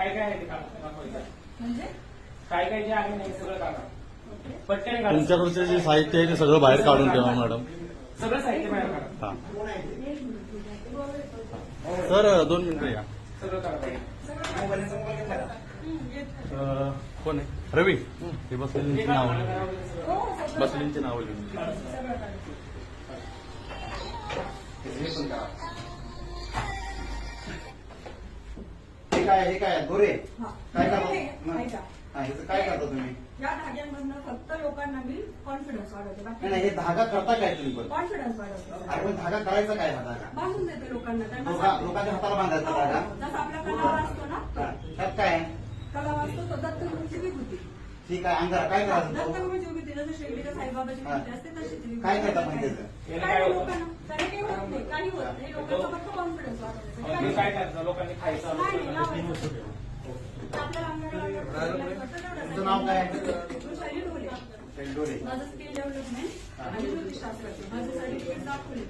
काय काय आहे ते काढा दाखवायचं. म्हणजे? काय काय जे आहे ना हे सगळं काढा. ओके. पटकन काढा. तुमच्याकडचं जे साहित्य आहे ते सगळं बाहेर काढून ठेवा मॅडम. सगळं साहित्य बाहेर काढा. हा. सर दोन मिनिटं या. सगळं काढा कोण आहे? रवी. हे बसलेलींची नाव हो, बसलेलींची नावं लिहून काय हे काय हा. काय करता. हा, काय करता तुम्ही? या धाग्यांमधनं फक्त लोकांना मी कॉन्फिडन्स वाढवते. नाही नाही, हे धागा करता काय तुम्ही पण? कॉन्फिडन्स वाढवते. अरे पण धागा करायचा काय हा धागा? बांधून देते लोकांना त्यांना लोका- लोकांच्या हाताला बांधायचा धागा हो, जसं आपला कलावा असतो ना? हा, त्यात काय? आहे? कलावा असतो तो दत्तगुरूची विभूती. ठीक आहे अंगारा काय करायचं तो? दत्तगुरूची विभूती जसं शिर्डीच्या साईबाबाची हा. विभूती असते तशी ती विभूती. काय करता पण त्याचं? याला काय लोकांना त्याने काही होत नाही काही होत नाही लोकांचा कॉन्फिडन्स काय. करायचं लोकांनी खायचं तुमचं नाव काय? माझं स्किल डेव्हलपमेंट आणि ज्योतिषशास्त्राचे. माझे सर्टिफिकेट दाखवले